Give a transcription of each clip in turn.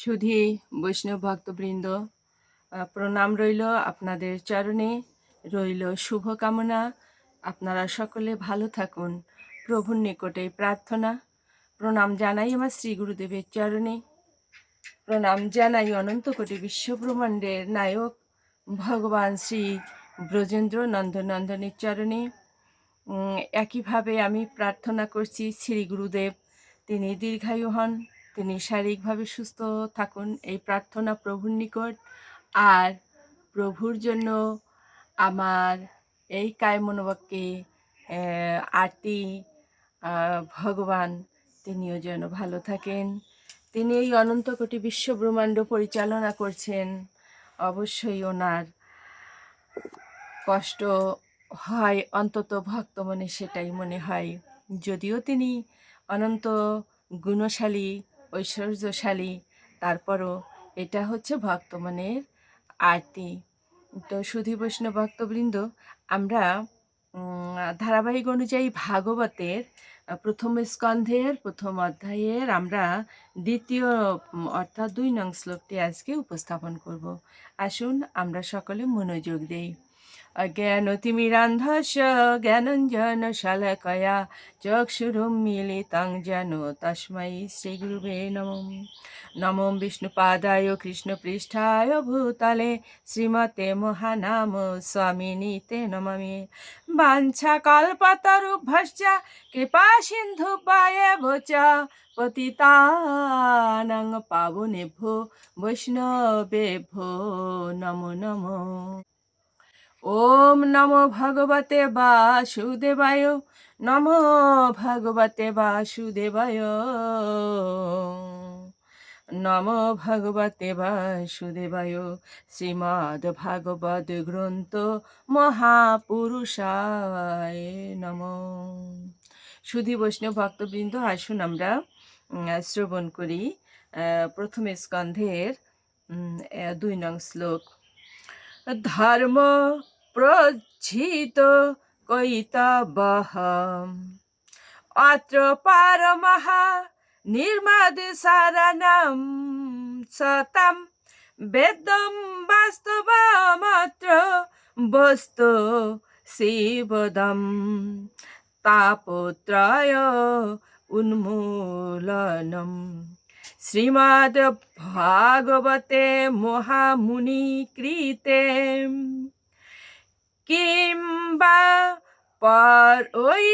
সুধী বৈষ্ণব ভক্তবৃন্দ প্রণাম রইল আপনাদের চরণে, রইল শুভকামনা। আপনারা সকলে ভালো থাকুন, প্রভুর নিকটে প্রার্থনা। প্রণাম জানাই আমার শ্রী গুরুদেবের চরণে। প্রণাম জানাই অনন্ত কোটি বিশ্বব্রহ্মাণ্ডের নায়ক, ভগবান শ্রী ব্রজেন্দ্র নন্দনন্দনের চরণে। একইভাবে আমি প্রার্থনা করছি শ্রী গুরুদেব, তিনি দীর্ঘায়ু হন। তিনি শারীরিকভাবে সুস্থ থাকুন। এই প্রার্থনা প্রভুর নিকট। আর প্রভুর জন্য আমার এই কায় আহ, আরতি ভগবান তিনিও যেন ভালো থাকেন। তিনি এই অনন্ত কোটি বিশ্ব ব্রহ্মাণ্ড পরিচালনা করছেন। অবশ্যই ওনার কষ্ট হয় অন্তত ভক্ত মনে সেটাই মনে হয়। যদিও তিনি অনন্ত গুণশালী ঐশ্বর্যশালী। তারপরও এটা হচ্ছে ভক্ত মনের আরতি। তো সুধী বৈষ্ণব ভক্তবৃন্দ, আমরা ধারাবাহিক অনুযায়ী ভাগবতের প্রথম স্কন্ধের, প্রথম অধ্যায়ের আমরা দ্বিতীয় অর্থাৎ দুই নং শ্লোকটি আজকে উপস্থাপন করব। আসুন আমরা সকলে মনোযোগ দেই। অজ্ঞানতিমিরান্ধস্য জ্ঞানঞ্জন শালকয়া চক্ষুরুন্মিলিतं যেন তস্मै শ্রীগুরুবে নমঃ নমো বিষ্ণুপাদায় কৃষ্ণপৃষ্ঠায় ভূতলে শ্রীমতে মহানাম স্বামিনীতে নমামি বাঞ্ছা কল্পতরুভ্যশ্চ কৃপা সিন্ধু চ পতিতানাং পাবনেভ্যো বৈষ্ণবেভ্যো নমো নমো ওম নমো ভগবতে বাসুদেবায়, নমো ভগবতে বাসুদেবায়। নমো ভগবতে বাসুদেবায়, শ্রীমদ্ ভাগবত গ্রন্থ মহাপুরুষায় নম। সুধী বৈষ্ণব ভক্তবৃন্দ, আসুন আমরা শ্রবণ করি প্রথমে স্কন্ধের দুই নং শ্লোক। ধর্ম প্রজ্ঝিত কৈতবহ অত্র পারমহ নির্মাদ সারণম সতম বেদম বাস্তবমত্র বস্তু শিবদম তাপত্রয় উন্মূলনম শ্রীমদ্ ভাগবতে মহামুনি কৃতে কিংবা পর ওই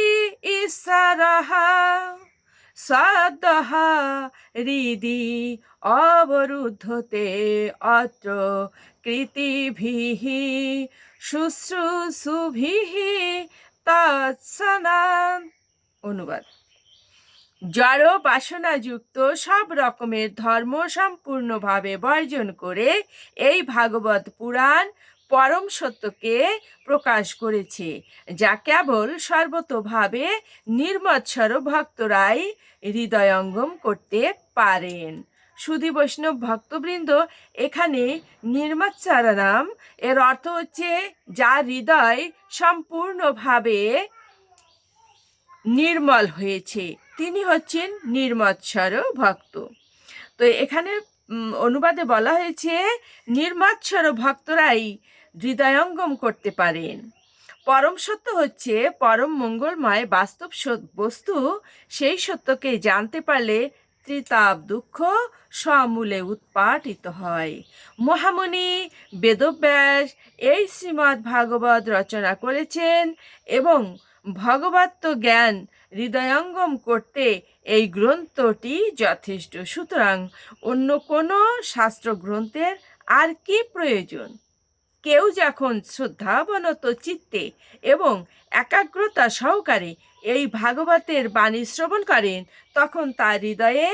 ঈশ্বরः সদः হৃদি অবরুদ্ধতে অত্র কৃতিভিः শুশ্রূষুভিः তৎসনা। অনুবাদ। জড় বাসনাযুক্ত সব রকমের ধর্ম সম্পূর্ণভাবে বর্জন করে এই ভাগবত পুরাণ পরম সত্যকে প্রকাশ করেছে, যা কেবল সর্বতোভাবে নির্মৎসর ভক্তরাই হৃদয়ঙ্গম করতে পারেন। সুধী বৈষ্ণব ভক্তবৃন্দ, এখানে নির্মৎসরানাম এর অর্থ হচ্ছে যা হৃদয় সম্পূর্ণভাবে নির্মল হয়েছে। তিনি হচ্ছেন নির্মৎসর ভক্ত। তো এখানে অনুবাদে বলা হয়েছে, নির্মৎসর ভক্তরাই হৃদয়ঙ্গম করতে পারেন। পরম সত্য হচ্ছে, পরম মঙ্গলময় বাস্তব বস্তু, সেই সত্যকে জানতে পারলে ত্রিতাপ দুঃখ সমূলে উৎপাটিত হয়। মহামুনি বেদব্যাস এই শ্রীমদ্ ভাগবত রচনা করেছেন এবং ভগবত্ব জ্ঞান, হৃদয়ঙ্গম করতে এই গ্রন্থটি যথেষ্ট। সুতরাং অন্য কোনো শাস্ত্র গ্রন্থের আর কি প্রয়োজন? কেউ যখন শ্রদ্ধাবনত চিত্তে এবং একাগ্রতা সহকারে এই ভাগবতের বাণী শ্রবণ করেন, তখন তার হৃদয়ে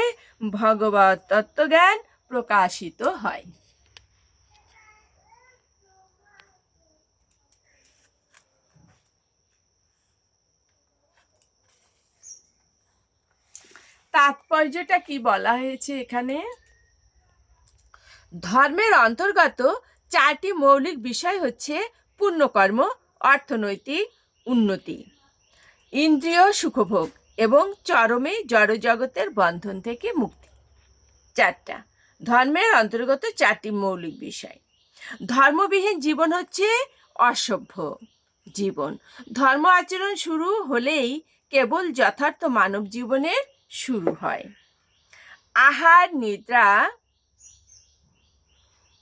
ভগবত তত্ত্বজ্ঞান প্রকাশিত হয়। তাৎপর্যটা কি বলা হয়েছে এখানে? ধর্মের অন্তর্গত চারটি মৌলিক বিষয় হচ্ছে পুণ্যকর্ম, অর্থনৈতিক উন্নতি, ইন্দ্রিয় সুখভোগ এবং চরমে জড়জগতের বন্ধন থেকে মুক্তি। চারটা। ধর্মের অন্তর্গত চারটি মৌলিক বিষয়। ধর্মবিহীন জীবন হচ্ছে অসভ্য জীবন। ধর্ম আচরণ শুরু হলেই কেবল যথার্থ মানব জীবনের শুরু হয়। আহার, নিদ্রা,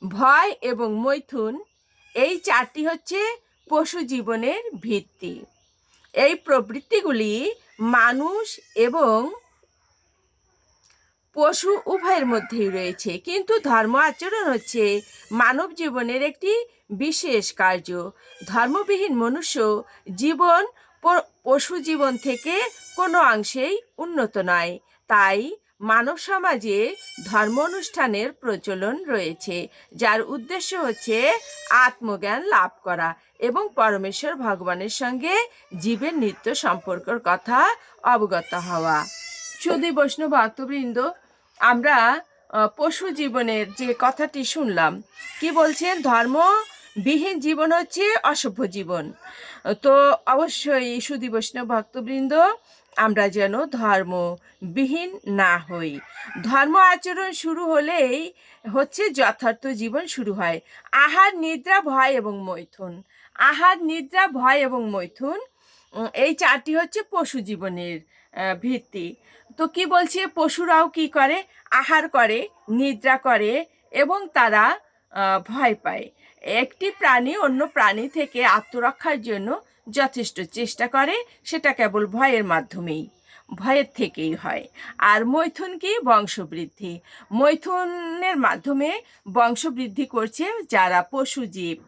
ভয় এবং মৈথুন এই চারটি হচ্ছে পশু জীবনের ভিত্তি। এই প্রবৃত্তিগুলি মানুষ এবং পশু উভয়ের মধ্যেই রয়েছে। কিন্তু ধর্ম আচরণ হচ্ছে মানব জীবনের একটি বিশেষ কার্য। ধর্মবিহীন মনুষ্য জীবন পশু জীবন থেকে কোনো অংশেই উন্নত নয়। তাই মানব সমাজে ধর্ম অনুষ্ঠানের প্রচলন রয়েছে, যার উদ্দেশ্য হচ্ছে আত্মজ্ঞান লাভ করা এবং পরমেশ্বর ভগবানের সঙ্গে জীবের নিত্য সম্পর্কের কথা অবগত হওয়া। সুদী বৈষ্ণব ভক্তবৃন্দ, আমরা পশু জীবনের যে কথাটি শুনলাম, কি বলছেন? ধর্ম বিহীন জীবন হচ্ছে অসভ্য জীবন। তো অবশ্যই সুদী বৈষ্ণব ভক্তবৃন্দ আমরা যেন ধর্ম বিহীন না হই। ধর্ম আচরণ শুরু হলেই হচ্ছে যথার্থ জীবন শুরু হয়। আহার, নিদ্রা, ভয় এবং মৈথুন। আহার, নিদ্রা, ভয় এবং মৈথুন এই চারটি হচ্ছে পশু জীবনের ভিত্তি। তো কি বলছে? পশুরাও কি করে? আহার করে, নিদ্রা করে এবং তারা ভয় পায়। একটি প্রাণী অন্য প্রাণী থেকে আত্মরক্ষার জন্য যথেষ্ট চেষ্টা করে, সেটা কেবল ভয়ের মাধ্যমেই। ভয়ের থেকেই হয়। আর মৈথুন কি বংশবৃদ্ধি। মৈথুনের মাধ্যমে বংশবৃদ্ধি করছে যারা পশু জীব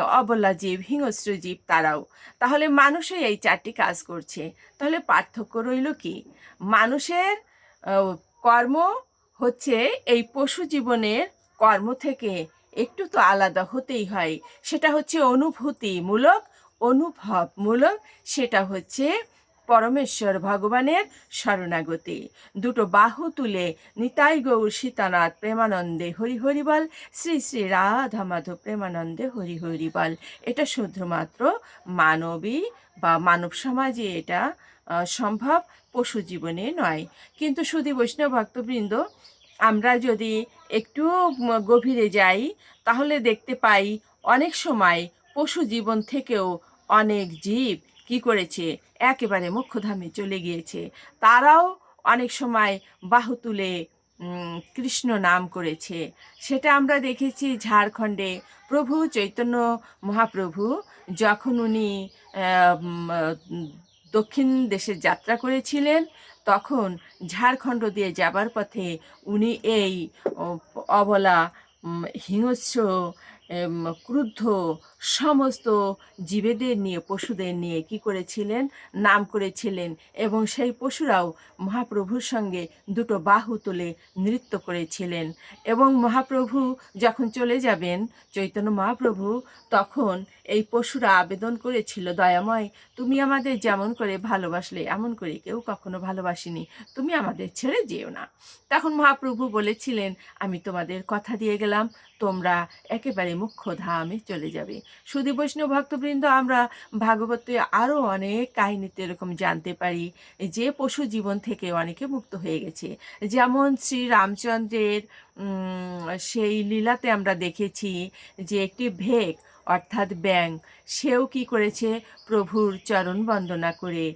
অবলা জীব, হিংস্র জীব তারাও। তাহলে মানুষই এই চারটি কাজ করছে। তাহলে পার্থক্য রইল কি? মানুষের কর্ম হচ্ছে এই পশু জীবনের কর্ম থেকে একটু তো আলাদা হতেই হয়। সেটা হচ্ছে অনুভূতিমূলক অনুভবমূলক সেটা হচ্ছে পরমেশ্বর ভগবানের শরণাগতি। দুটো বাহু তুলে নিতাই গৌর সীতানাথ প্রেমানন্দে হরি হরি বল, শ্রী শ্রী রাধা মাধব প্রেমানন্দে হরি হরি বল। এটা শুধুমাত্র মানবী বা মানব সমাজে এটা সম্ভব পশু জীবনে নয়। কিন্তু শুধু বৈষ্ণব ভক্তবৃন্দ, আমরা যদি একটু গভীরে যাই, তাহলে দেখতে পাই অনেক সময় পশু জীবন থেকেও অনেক জীব কি করেছে? একেবারে মুখ্যধামে চলে গিয়েছে। তারাও অনেক সময় বাহু তুলে কৃষ্ণ নাম করেছে। সেটা আমরা দেখেছি ঝাড়খণ্ডে। প্রভু চৈতন্য মহাপ্রভু যখন উনি দক্ষিণ দেশে যাত্রা করেছিলেন, তখন ঝাড়খণ্ড দিয়ে যাবার পথে উনি এই অবলা হিংস্র ক্রুদ্ধ সমস্ত জীবেদের নিয়ে, পশুদের নিয়ে কি করেছিলেন? নাম করেছিলেন এবং সেই পশুরাও মহাপ্রভুর সঙ্গে দুটো বাহু তুলে নৃত্য করেছিলেন এবং মহাপ্রভু যখন চলে যাবেন, চৈতন্য মহাপ্রভু তখন এই পশুরা আবেদন করেছিল, দয়াময়, তুমি আমাদের যেমন করে ভালোবাসলে, এমন করে কেউ কখনো ভালোবাসিনি, তুমি আমাদের ছেড়ে যেও না। তখন মহাপ্রভু বলেছিলেন, আমি তোমাদের কথা দিয়ে গেলাম তোমরা একেবারে মুখ্য ধামে চলে যাবে। শুধু বৈষ্ণব ভক্তবৃন্দ, আমরা ভাগবতে আরও অনেক কাহিনীতে এরকম জানতে পারি যে পশু জীবন থেকে অনেকে মুক্ত হয়ে গেছে। যেমন শ্রী রামচন্দ্রের সেই লীলাতে আমরা দেখেছি যে একটি ভেক অর্থাৎ ব্যাং। সেও কি করেছে? প্রভুর চরণ বন্দনা করে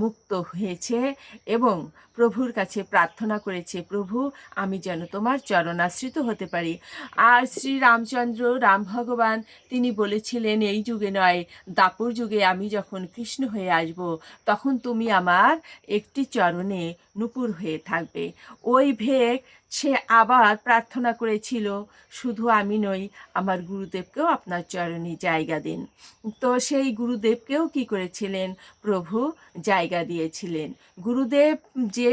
মুক্ত হয়েছে এবং প্রভুর কাছে প্রার্থনা করেছে, প্রভু, আমি যেন তোমার চরণাশ্রিত হতে পারি। আর শ্রী রামচন্দ্র রাম ভগবান, তিনি বলেছিলেন, এই যুগে নয়, দাপর যুগে আমি যখন কৃষ্ণ হয়ে আসব, তখন তুমি আমার একটি চরণে নুপুর হয়ে থাকবে। ওই ভেগ সে আবার প্রার্থনা করেছিল, শুধু আমি নই, আমার গুরুদেবকেও আপনার চরণে জায়গা দিন। তো সেই গুরুদেবকেও কি করেছিলেন? প্রভু জায়গা দিয়েছিলেন। গুরুদেব যে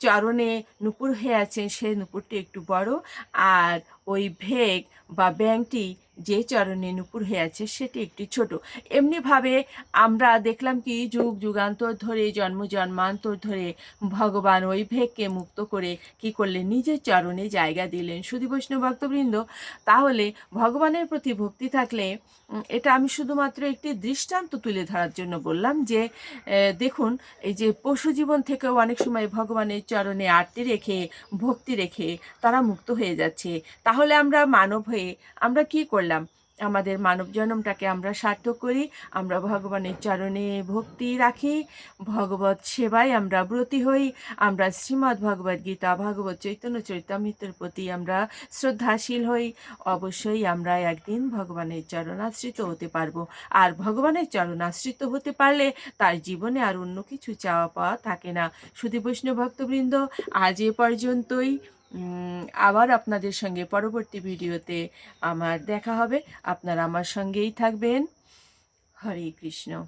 চরণে নুপুর হয়ে আছেন সেই নুপুরটি একটু বড় আর ওই ভেগ বা ব্যাংটি যে চরণে নুপুর হয়ে আছে সেটি একটি ছোট। এমনিভাবে আমরা দেখলাম কি যুগ যুগান্তর ধরে, জন্ম জন্মান্তর ধরে ভগবান ওই ভেগকে মুক্ত করে কি করলেন? নিজের চরণে জায়গা দিলেন। সুধী বৈষ্ণব ভক্তবৃন্দ, তাহলে ভগবানের প্রতি ভক্তি থাকলে এটা আমি শুধুমাত্র একটি দৃষ্টান্ত তুলে ধরার জন্য বললাম যে দেখুন, এই যে পশু জীবন থেকেও অনেক সময় ভগবানের চরণে আরতি রেখে, ভক্তি রেখে তারা মুক্ত হয়ে যাচ্ছে। তাহলে আমরা মানব হয়ে আমরা কি করলাম? আমাদের মানব জন্মটাকে আমরা সার্থক করি, আমরা ভগবানের চরণে ভক্তি রাখি, ভগবত সেবায় আমরা ব্রতী হই, আমরা শ্রীমদ্ ভগবদ গীতা, ভগবত চৈতন্য চৈতামৃতের প্রতি আমরা শ্রদ্ধাশীল হই। অবশ্যই আমরা একদিন ভগবানের চরণাশ্রিত হতে পারব। আর ভগবানের চরণাশ্রিত হতে পারলে তার জীবনে আর অন্য কিছু চাওয়া পাওয়া থাকে না। শুধু বৈষ্ণব ভক্তবৃন্দ, আজ এ পর্যন্তই। আবার আপনাদের সঙ্গে পরবর্তী ভিডিওতে আমার দেখা হবে। আপনারা আমার সঙ্গেই থাকবেন। হরে কৃষ্ণ।